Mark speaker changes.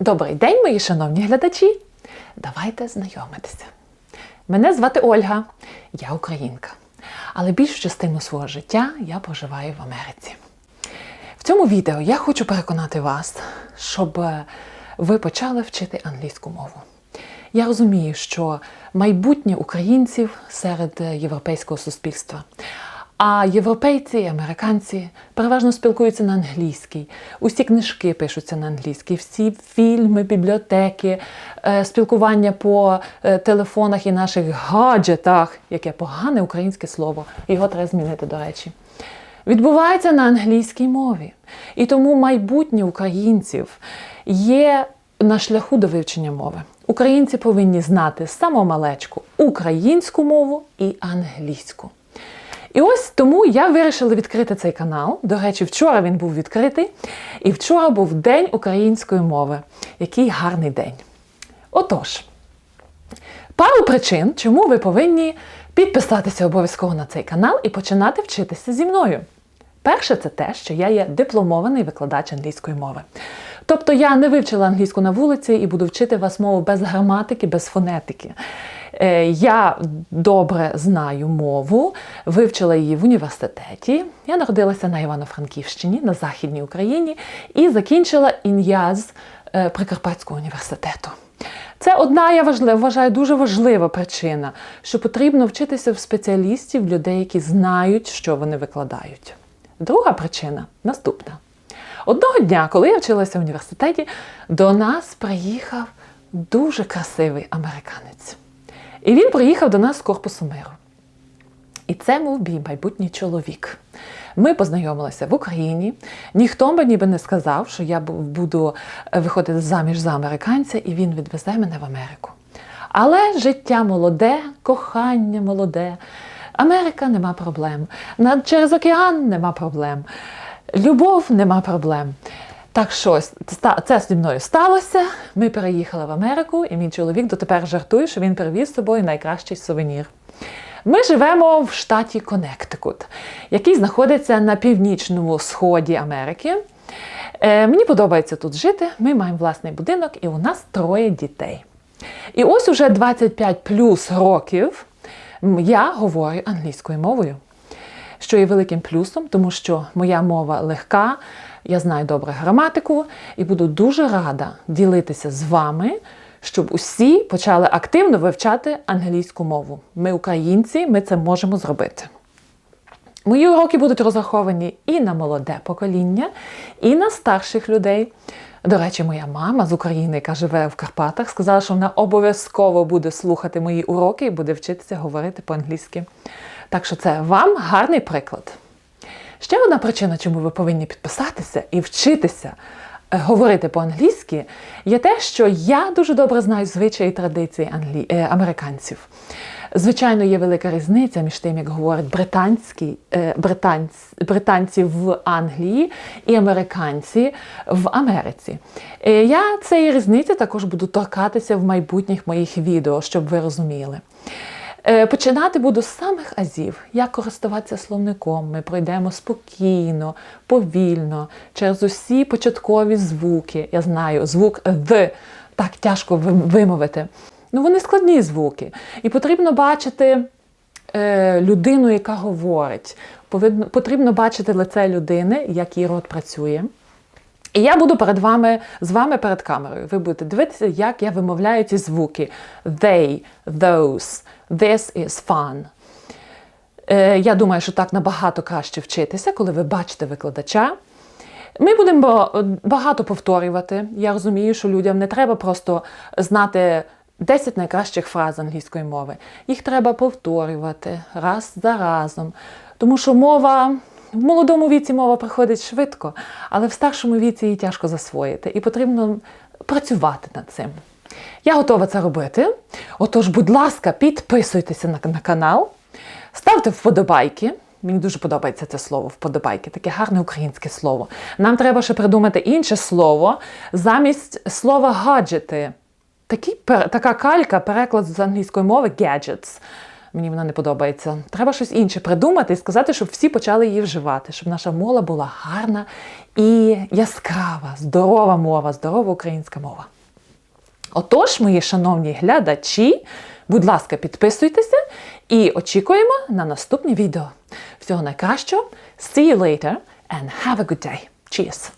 Speaker 1: Добрий день, мої шановні глядачі. Давайте знайомитися. Мене звати Ольга, я українка. Але більшу частину свого життя я проживаю в Америці. В цьому відео я хочу переконати вас, щоб е, ви почали вчити англійську мову. Я розумію, що майбутнє українців серед е, європейського суспільства. А європейці і американці переважно спілкуються на англійській. Усі книжки пишуться на англійській, всі фільми, бібліотеки, е, спілкування по е, телефонах і наших гаджетах, яке погане українське слово. Його треба змінити, до речі. Відбувається на англійській мові. І тому майбутнє українців є на шляху до вивчення мови. Українці повинні знати з самого малечку українську мову і англійську. І ось тому я вирішила відкрити цей канал. До речі, вчора він був відкритий, і вчора був День української мови. Який гарний день. Отож, пару причин, чому ви повинні підписатися обов'язково на цей канал і починати вчитися зі мною. Перше, це те, що я є дипломований викладач англійської мови. Тобто я не вивчила англійську на вулиці і буду вчити вас мову без граматики, без фонетики. Е, Я добре знаю мову, вивчила її в університеті. Я народилася на Івано-Франківщині, на Західній Україні, і закінчила ін'яз е, Прикарпатського університету. Це одна, я вважаю, дуже важлива причина, що потрібно вчитися в спеціалістів, людей, які знають, що вони викладають. Друга причина наступна. Одного дня, коли я вчилася в університеті, до нас приїхав дуже красивий американець. І він приїхав до нас з корпусу миру. І це був мій майбутній чоловік. Ми познайомилися в Україні. Ніхто би ніби не сказав, що я буду виходити заміж за американця, і він відвезе мене в Америку. Але життя молоде, кохання молоде. Америка нема проблем. Через океан нема проблем. Любов нема проблем. Так що це зі мною сталося. Ми переїхали в Америку, і мій чоловік дотепер жартує, що він привіз з собою найкращий сувенір. Ми живемо в штаті Коннектикут, який знаходиться на північному сході Америки. Е, мені подобається тут жити. Ми маємо власний будинок, і у нас троє дітей. І ось уже 25 плюс років я говорю англійською мовою що є великим плюсом, тому що моя мова легка, я знаю добре граматику і буду дуже рада ділитися з вами, щоб усі почали активно вивчати англійську мову. Ми, українці, ми це можемо зробити. Мої уроки будуть розраховані і на молоде покоління, і на старших людей. До речі, моя мама з України, яка живе в Карпатах, сказала, що вона обов'язково буде слухати мої уроки і буде вчитися говорити по-англійськи. Так що це вам гарний приклад. Ще одна причина, чому ви повинні підписатися і вчитися е, говорити по-англійськи, є те, що я дуже добре знаю звичаї і традиції англі... е, американців. Звичайно, є велика різниця між тим, як говорять британські, е, британці, британці в Англії і американці в Америці. Я цієї різниці також буду торкатися в майбутніх моїх відео, щоб ви розуміли. Е, Починати буду з самих азів, як користуватися словником. Ми пройдемо спокійно, повільно, через усі початкові звуки. Я знаю, звук «th» так тяжко вимовити. Ну, вони складні звуки. І потрібно бачити е, людину, яка говорить. Потрібно бачити лице людини, як її рот працює. І я буду перед вами з вами перед камерою. Ви будете дивитися, як я вимовляю ці звуки. They, those, this is fun. Е, я думаю, що так набагато краще вчитися, коли ви бачите викладача. Ми будемо багато повторювати. Я розумію, що людям не треба просто знати 10 найкращих фраз англійської мови. Їх треба повторювати раз за разом. Тому що мова в молодому віці мова приходить швидко, але в старшому віці її тяжко засвоїти. І потрібно працювати над цим. Я готова це робити. Отож, будь ласка, підписуйтеся на, на канал, ставте вподобайки. Мені дуже подобається це слово вподобайки, таке гарне українське слово. Нам треба ще придумати інше слово замість слова гаджети. Такий, така калька, переклад з англійської мови gadgets. Мені вона не подобається. Треба щось інше придумати і сказати, щоб всі почали її вживати, щоб наша мова була гарна і яскрава, здорова мова, здорова українська мова. Отож, мої шановні глядачі, будь ласка, підписуйтеся і очікуємо на наступні відео. Всього найкращого. See you later and have a good day. Cheers!